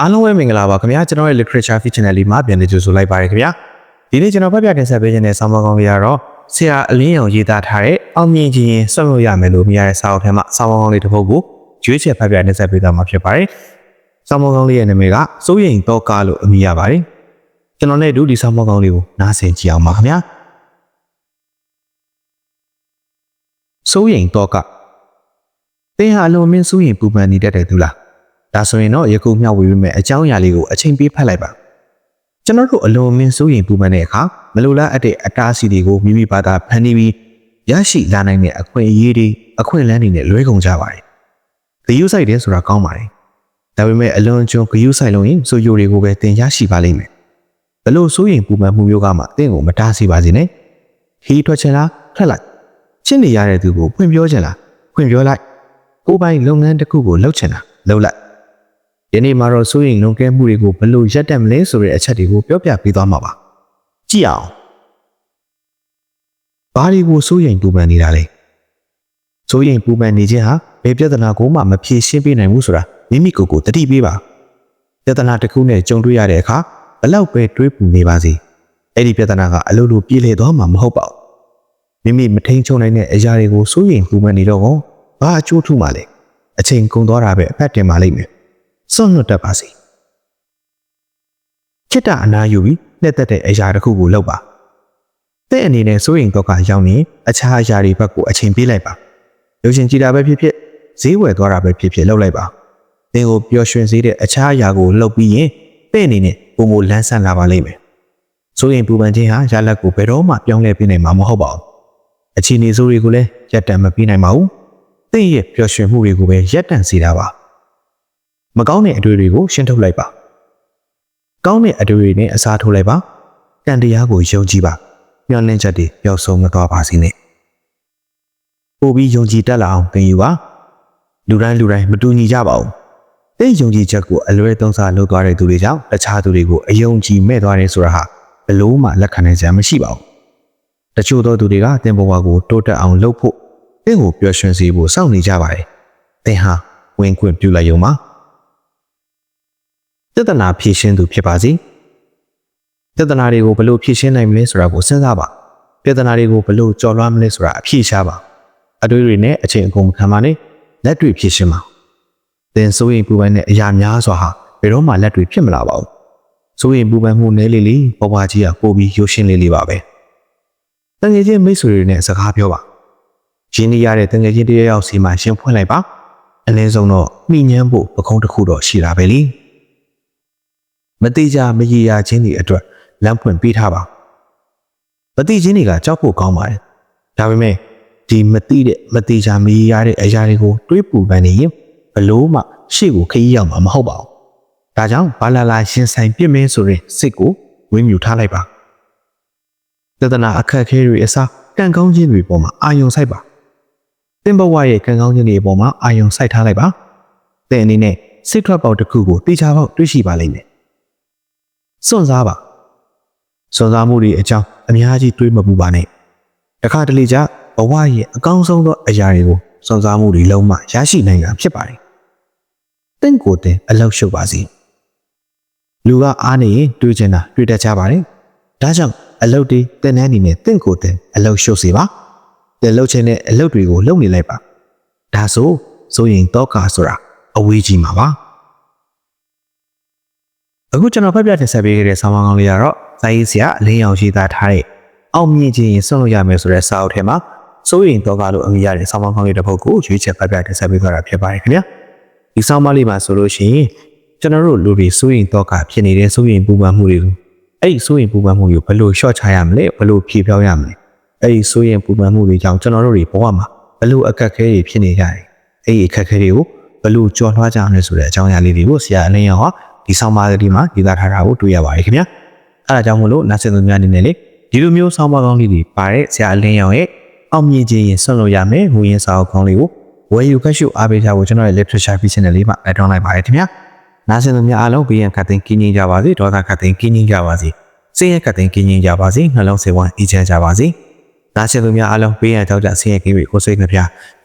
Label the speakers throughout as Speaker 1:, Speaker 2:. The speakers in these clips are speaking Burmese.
Speaker 1: အားလုံးပဲမင်္ဂလာပါခင်ဗျာကျွန်တော်ရဲ့ literature feature channel လေးမှာပြန်လည်ကြိုဆိုလိုက်ပါတယ်ခင်ဗျာဒီနေ့ကျွန်တော်ဖတ်ပြတင်ဆက်ပေးခြင်းတဲ့ဆောင်းပါးကောင်းလေးကတော့ဆရာအလင်းရောင်ရေးသားထားတဲ့အောင်မြင်ခြင်းရင်ဆွတ်လို့ရမယ်လို့မြင်ရတဲ့စာအုပ်ထဲမှာဆောင်းပါးကောင်းလေးတစ်ပုဒ်ကိုရွေးချယ်ဖတ်ပြတင်ဆက်ပေးသွားမှာဖြစ်ပါတယ်ဆောင်းပါးကောင်းလေးရဲ့နာမည်ကစိုးရိမ်တော့ကားလို့အမည်ရပါတယ်ကျွန်တော်လည်းဒီဒီဆောင်းပါးကောင်းလေးကိုနားဆင်ကြည့်အောင်ပါခင်ဗျာစိုးရိမ်တော့ကသင်ဟာအလွန်မင်းစိုးရိမ်ပူပန်နေတတ်တဲ့သူလား ဒါဆိုရင်တော့ယခုမျှဝေပေးမယ့်အကြောင်းအရာလေးကိုအချိန်ပေးဖတ်လိုက်ပါကျွန်တော်တို့အလွန်မင်းစိုးရင်ပူပန်တဲ့အခါမလိုလားအပ်တဲ့အတားအဆီးတွေကိုမိမိဘာသာဖန်တီးပြီးရရှိလာနိုင်တဲ့အခွင့်အရေးတွေအခွင့်အလမ်းတွေနဲ့လွဲကုန်ကြပါတယ်ဂယုဆိုင်တယ်ဆိုတာကောင်းပါတယ်ဒါပေမဲ့အလွန်ကျွံဂယုဆိုင်လို့ရင်ဆိုယိုတွေကိုပဲတင်ရရှိပါလိမ့်မယ်ဘလို့စိုးရင်ပူပန်မှုမျိုးကမှတင့်ကိုမတားဆီးပါစေနဲ့ဟီးထွက်ချင်လားထွက်လိုက်ချင်းနေရတဲ့သူကိုဖွင့်ပြောချင်လားဖွင့်ပြောလိုက်ကိုယ်ပိုင်လုပ်ငန်းတစ်ခုကိုလုပ်ချင်လားလုပ်လိုက် ယနေ့မှာတော့စိုးရိမ်လွန်ကဲမှုတွေကိုဘယ်လိုရပ်တန့်မလဲဆိုတဲ့အချက်တွေကိုပြောပြပေးသွားမှာပါကြည့်အောင်ဘာတွေကိုစိုးရိမ်ပူပန်နေတာလဲစိုးရိမ်ပူပန်နေခြင်းဟာဘယ်ပြဿနာကိုမှမဖြေရှင်းပေးနိုင်ဘူးဆိုတာမိမိကိုယ်ကိုတတိပေးပါပြဿနာတစ်ခုနဲ့ကြုံတွေ့ရတဲ့အခါဘလောက်ပဲတွေးပူနေပါစေအဲ့ဒီပြဿနာကအလိုလိုပြေလည်သွားမှာမဟုတ်ပါဘူးမိမိမထိန်ချုံနိုင်တဲ့အရာတွေကိုစိုးရိမ်ပူပန်နေတော့ကောဘာအကျိုးထူးမှလဲအချိန်ကုန်သွားတာပဲအဖက်တင်ပါလိမ့်မယ် စွန့်လွတ်တတ်ပါစေခိတ္တအနာယူပြီးလက်သက်တဲ့အရာတစ်ခုကိုလုပ်ပါတဲ့အနေနဲ့စိုးရင်တော့ကရောက်ရင်အခြားအရာတွေဘက်ကိုအချိန်ပေးလိုက်ပါရုပ်ရှင်ကြည့်တာပဲဖြစ်ဖြစ်ဈေးဝယ်သွားတာပဲဖြစ်ဖြစ်လုပ်လိုက်ပါသင်ကိုပျော်ရွှင်စေတဲ့အခြားအရာကိုလုပ်ပြီးရင်တဲ့အနေနဲ့ပုံမလန်းဆန်းလာပါလိမ့်မယ်စိုးရင်ပူပန်ခြင်းဟာရလက်ကိုဘယ်တော့မှပြောင်းလဲပေးနိုင်မှာမဟုတ်ပါဘူးအခြေအနေဆိုးတွေကိုလည်းရပ်တန့်မပေးနိုင်ပါဘူးသင်ရဲ့ပျော်ရွှင်မှုတွေကိုပဲရပ်တန့်စေတာပါ မကောင်းတဲ့အတွေ့တွေကိုရှင်းထုတ်လိုက်ပါကောင်းတဲ့အတွေ့တွေနဲ့အစားထိုးလိုက်ပါကံတရားကိုယုံကြည်ပါမျှော်လင့်ချက်တွေပျောက်ဆုံးမသွားပါစေနဲ့ပို့ပြီးယုံကြည်တတ်လာအောင်သင်ယူပါလူတိုင်းလူတိုင်းမတူညီကြပါဘူးတဲ့ယုံကြည်ချက်ကိုအလွဲသုံးစားလုပ်သွားတဲ့သူတွေကြောင့်တခြားသူတွေကိုအယုံကြည်မဲ့သွားတယ်ဆိုတာဟာဘယ်လို့မှလက်ခံနိုင်စရာမရှိပါဘူးတချို့သောသူတွေကသင်ဘဝကိုတိုးတက်အောင်လုပ်ဖို့သင်ကိုပျော်ရွှင်စေဖို့စောင့်နေကြပါတယ်သင်ဟာဝင်ခွင့်ပြုလိုက်ရုံပါ ပြဿနာဖြေရှင်းသူဖြစ်ပါစေပြဿနာတွေကိုဘယ်လိုဖြေရှင်းနိုင်မလဲဆိုတာကိုစဉ်းစားပါပြဿနာတွေကိုဘယ်လိုကျော်လွှားမလဲဆိုတာအဖြေရှားပါအတွေ့တွေနဲ့အချိန်အကုန်မခံပါနဲ့လက်တွေဖြေရှင်းပါသင်စိုးရင်ပူပန်တဲ့အရာများစွာဟာဘယ်တော့မှလက်တွေဖြစ်မလာပါဘူးစိုးရင်ပူပန်မှုနည်းလေးလေးဘဝကြီးကပိုပြီးရိုးရှင်းလေးလေးပါပဲတငယ်ချင်းမိတ်ဆွေတွေနဲ့စကားပြောပါရင်းနှီးရတဲ့တငယ်ချင်းတယောက်ယောက်စီမှာရှင်းဖွင့်လိုက်ပါအနည်းဆုံးတော့မိညမ်းဖို့ပကုံးတစ်ခုတော့ရှိတာပဲလေ မတိကြမရေရာခြင်းတွေအတွက်လမ်းဖွင့်ပေးထားပါမတိခြင်းတွေကကြောက်ဖို့ကောင်းပါတယ်ဒါပေမဲ့ဒီမတိတဲ့မတိကြမရေရာတဲ့အရာတွေကိုတွေးပူပန်နေရင်ဘလို့မှရှေ့ကိုခရီးရောက်မှာမဟုတ်ပါဘူးဒါကြောင့်ဘာလာလာရှင်ဆိုင်ပြစ်မင်းဆိုရင်စိတ်ကိုဝင်းမြူထားလိုက်ပါသဒနာအခက်အခဲတွေအစားကံကောင်းခြင်းတွေပေါ်မှာအာယုံစိုက်ပါသင်ဘဝရဲ့ကံကောင်းခြင်းတွေပေါ်မှာအာယုံစိုက်ထားလိုက်ပါသင်အနေနဲ့စိတ်ထွက်ပေါက်တစ်ခုကိုတေချာပေါက်တွေ့ရှိပါလိမ့်မယ် စွန့်စားပါစွန့်စားမှုတွေအကြောင်းအများကြီးတွေးမပူပါနဲ့တခါတလေကျဘဝရဲ့အကောင်းဆုံးသောအရာတွေကိုစွန့်စားမှုတွေလုံးဝရရှိနိုင်တာဖြစ်ပါတယ်တင့်ကိုယ်တင်အလောက်ရှုပ်ပါစေလူကအားနေရင်တွေးချင်တာတွေးတတ်ကြပါတယ်ဒါကြောင့်အလုပ်တွေတင်တဲ့အနေနဲ့တင့်ကိုယ်တင်အလောက်ရှုပ်စေပါတင်လှုပ်ချင်တဲ့အလုပ်တွေကိုလုပ်နေလိုက်ပါဒါဆိုဆိုရင်တော့ကာဆိုတာအဝေးကြီးမှာပါ အခုကျွန်တော်ဖတ်ပြတင်ဆက်ပေးခဲ့တဲ့ဆောင်းပါးကောင်းလေးကတော့ဇာရေးဆရာအလင်းရောင်ရှိသားထားတဲ့အောင်မြင်ခြင်းရင်ဆွန့်လို့ရမယ်ဆိုတဲ့စာအုပ်ထဲမှာစိုးရင်တော့ကလို့အမည်ရတဲ့ဆောင်းပါးကောင်းလေးတစ်ပုဒ်ကိုရွေးချယ်ဖတ်ပြတင်ဆက်ပေးသွားတာဖြစ်ပါတယ်ခင်ဗျာဒီဆောင်းပါးလေးမှာဆိုလို့ရှိရင်ကျွန်တော်တို့လူတွေစိုးရင်တော့ကဖြစ်နေတဲ့စိုးရင်ပူပန်မှုတွေကိုအဲ့ဒီစိုးရင်ပူပန်မှုတွေကိုဘယ်လိုလျှော့ချရမလဲဘယ်လိုဖြေပြောင်းရမလဲအဲ့ဒီစိုးရင်ပူပန်မှုတွေကြောင့်ကျွန်တော်တို့တွေဘဝမှာဘယ်လိုအခက်အခဲတွေဖြစ်နေကြတယ်အဲ့ဒီအခက်အခဲတွေကိုဘယ်လိုကျော်လွှားကြအောင်လဲဆိုတဲ့အကြောင်းအရာလေးတွေကိုဆရာအလင်းရောင်က ဒီဆောင်းပါးကလေးမှာရေးသားထားတာကိုတွေ့ရပါတယ်ခင်ဗျာအဲဒါကြောင့်မို့လို့နားဆင်သူများအနေနဲ့လေဒီလိုမျိုးဆောင်းပါးကောင်းလေးတွေပါတဲ့ဆရာအလင်းရောင်ရဲ့အောင်မြင်ခြင်းရင်ဆွန့်လို့ရမယ်ငွေရင်းစာအုပ်ကောင်းလေးကိုဝယ်ယူခက်ရှုအားပေးကြဖို့ကျွန်တော်ရဲ့ literature piece နဲ့လေးမှာအထောင်းလိုက်ပါတယ်ခင်ဗျာနားဆင်သူများအားလုံးဘေးရန်ခတ်သိမ်းကင်းငြိမ်းကြပါစေဒေါသခတ်သိမ်းကင်းငြိမ်းကြပါစေစိတ်ရခတ်သိမ်းကင်းငြိမ်းကြပါစေနှလုံးစိတ်ဝမ်းအေးချမ်းကြပါစေနားဆင်သူများအားလုံးဘေးရန်ကြောက်ကြဆင်းရဲကင်းပြီးကိုယ်စိတ်နှပြ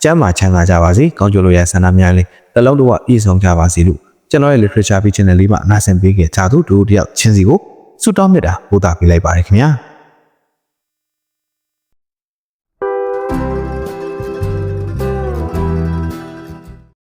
Speaker 1: ကျမ်းမာချမ်းသာကြပါစေကောင်းကျိုးလိုရဆန္ဒများလေးတစ်လုံးတော့ပြည့်စုံကြပါစေလို့ ကျွန်တော်ရဲ့ literature page channel လေးမှာနားဆင်ပေးခဲ့ကြသူတို့တယောက်ချင်းစီကိုဆုတောင်းမြတ်တာပို့တာပေးလိုက်ပါရခင်ဗျာ။